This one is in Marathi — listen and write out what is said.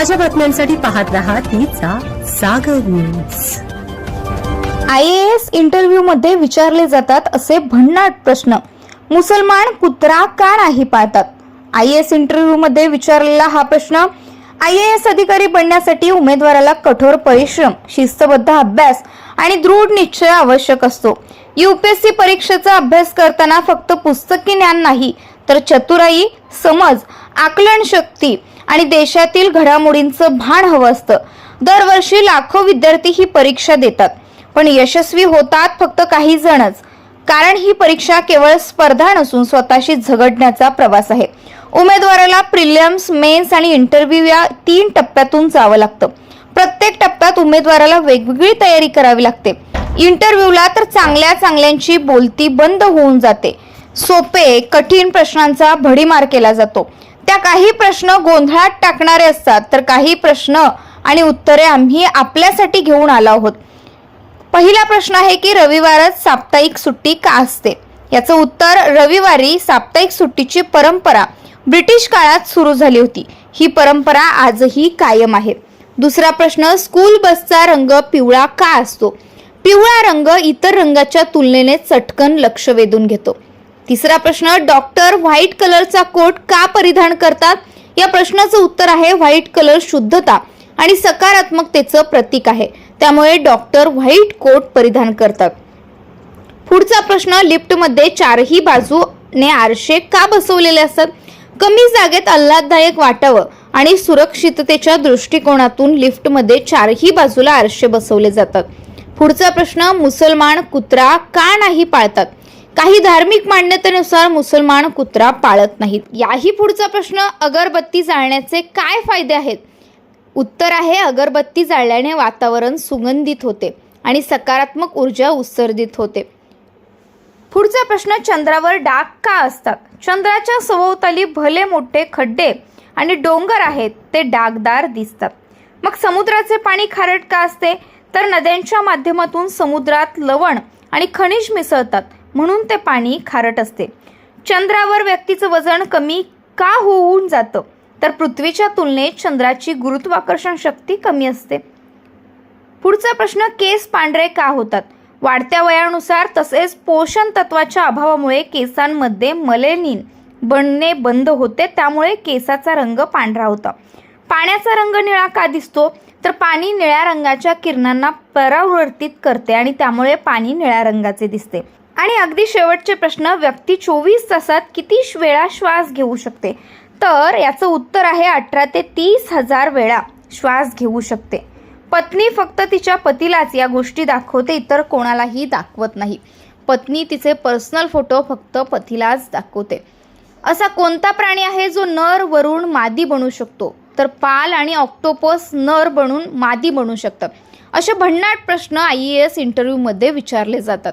ताज्या बातम्यांसाठी पाहत रहा तिचा Sagar news I A S interview मध्ये विचारले जातात असे भन्नाट प्रश्न. मुसलमान कुत्रा का नाही पाळतात? आय एस इंटरव्ह्यू मध्ये विचारलेला हा प्रश्न आय ए एस अधिकारी बनण्यासाठी उमेदवाराला कठोर परिश्रम शिस्तबद्ध अभ्यास आणि दृढ निश्चय आवश्यक असतो. युपीएससी परीक्षेचा अभ्यास करताना फक्त पुस्तकी ज्ञान नाही तर चतुराई समज आकलन शक्ती आणि देशातील घडामोडींचं भान हवं असतं. दरवर्षी लाखो विद्यार्थी ही परीक्षा देतात. पण यशस्वी होतात फक्त काही जणच. कारण ही परीक्षा केवळ स्पर्धा नसून स्वतःशी झगडण्याचा प्रवास आहे. उमेदवाराला प्रिलियम्स मेन्स आणि इंटरव्ह्यू या तीन टप्प्यातून जावं लागतं. प्रत्येक टप्प्यात उमेदवाराला वेगवेगळी तयारी करावी लागते. इंटरव्ह्यूला तर चांगल्या चांगल्यांची बोलती बंद होऊन जाते. सोपे कठीण प्रश्नांचा भडीमार केला जातो. त्या काही प्रश्न गोंधळात टाकणारे असतात तर काही प्रश्न आणि उत्तरे आम्ही आपल्यासाठी घेऊन आलो आहोत. पहिला प्रश्न आहे की रविवारच साप्ताहिक सुट्टी का असते? याचं उत्तर रविवारी साप्ताहिक सुट्टीची परंपरा ब्रिटिश काळात सुरू झाली होती. ही परंपरा आजही कायम आहे. दुसरा प्रश्न स्कूल बसचा रंग पिवळा का असतो? पिवळा रंग इतर रंगाच्या तुलनेने चटकन लक्ष वेधून घेतो. तिसरा प्रश्न डॉक्टर व्हाईट कलरचा कोट का परिधान करतात? या प्रश्नाचं उत्तर आहे व्हाईट कलर शुद्धता आणि सकारात्मकतेचं प्रतीक आहे. त्यामुळे डॉक्टर व्हाईट कोट परिधान करतात. पुढचा प्रश्न लिफ्टमध्ये चारही बाजूने आरशे का बसवलेले असतात? कमी जागेत आल्हाददायक वाटावं आणि सुरक्षिततेच्या दृष्टिकोनातून लिफ्टमध्ये चारही बाजूला आरशे बसवले जातात. पुढचा प्रश्न मुसलमान कुत्रा का नाही पाळतात? काही धार्मिक मान्यतेनुसार मुसलमान कुत्रा पाळत नाहीत. याही पुढचा प्रश्न अगरबत्ती जाळण्याचे काय फायदे आहेत? उत्तर आहे अगरबत्ती जाळल्याने वातावरण सुगंधित होते आणि सकारात्मक ऊर्जा उत्सर्जित होते. पुढचा प्रश्न चंद्रावर डाग का असतात? चंद्राच्या सभोवताली भले मोठे खड्डे आणि डोंगर आहेत ते डागदार दिसतात. मग समुद्राचे पाणी खारट का असते? तर नद्यांच्या माध्यमातून समुद्रात लवण आणि खनिज मिसळतात. म्हणून ते पाणी खारट असते. चंद्रावर व्यक्तीचं वजन कमी का होऊन जातं? तर पृथ्वीच्या तुलनेत चंद्राची गुरुत्वाकर्षण शक्ती कमी असते. पुढचा प्रश्न केस पांढरे का होतात? वाढत्या वयानुसार तसेच पोषण तत्वाच्या अभावामुळे केसांमध्ये मलेनिन बनणे बंद होते त्यामुळे केसाचा रंग पांढरा होता. पाण्याचा रंग निळा का दिसतो? तर पाणी निळ्या रंगाच्या किरणांना परावर्तित करते आणि त्यामुळे पाणी निळ्या रंगाचे दिसते. आणि अगदी शेवटचे प्रश्न व्यक्ती चोवीस तासात किती वेळा श्वास घेऊ शकते? तर याचं उत्तर आहे अठरा ते तीस हजार वेळा श्वास घेऊ शकते. पत्नी फक्त तिच्या पतीलाच या गोष्टी दाखवते इतर कोणालाही दाखवत नाही. पत्नी तिचे पर्सनल फोटो फक्त पतीलाच दाखवते. असा कोणता प्राणी आहे जो नर वरून मादी बनू शकतो? तर पाल आणि ऑक्टोपस नर बनून मादी बनू शकतात असे भन्नाट प्रश्न आय ए एस इंटरव्ह्यूमध्ये विचारले जातात.